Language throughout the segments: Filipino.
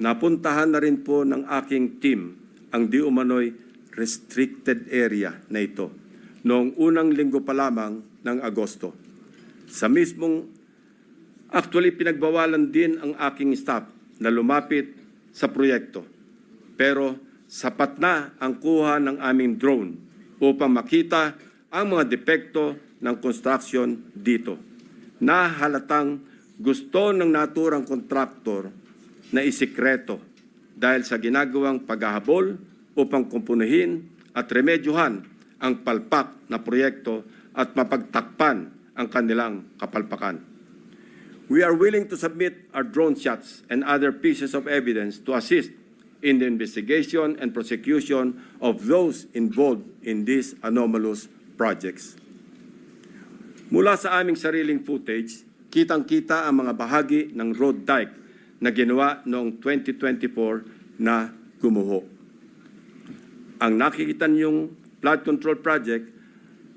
napuntahan na rin po ng aking team ang di umano'y restricted area na ito noong unang linggo pa lamang ng Agosto. Sa mismong, actually pinagbawalan din ang aking staff na lumapit sa proyekto. Pero sapat na ang kuha ng aming drone upang makita ang mga depekto ng construction dito na halatang gusto ng naturang kontraktor na isikreto dahil sa ginagawang paghahabol upang kumpunuhin at remedyohan ang palpak na proyekto at mapagtakpan ang kanilang kapalpakan. We are willing to submit our drone shots and other pieces of evidence to assist in the investigation and prosecution of those involved in these anomalous projects. Mula sa aming sariling footage, kitang-kita ang mga bahagi ng road dike na ginawa noong 2024 na gumuho. Ang nakikita niyong flood control project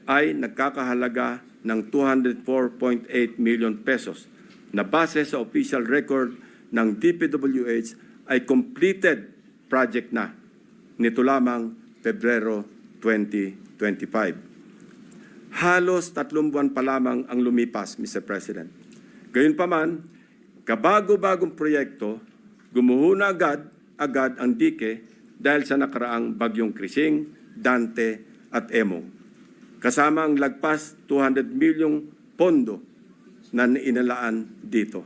ay nagkakahalaga ng 204.8 million pesos na base sa official record ng DPWH ay completed project na nito lamang Pebrero 2025. Halos tatlong buwan pa lamang ang lumipas, Mr. President. Gayunpaman, kabago-bagong proyekto, gumuho na agad, agad ang dike dahil sa nakaraang bagyong Krising, Dante at Emong. Kasama ang lagpas 200 milyong pondo na inalaan dito.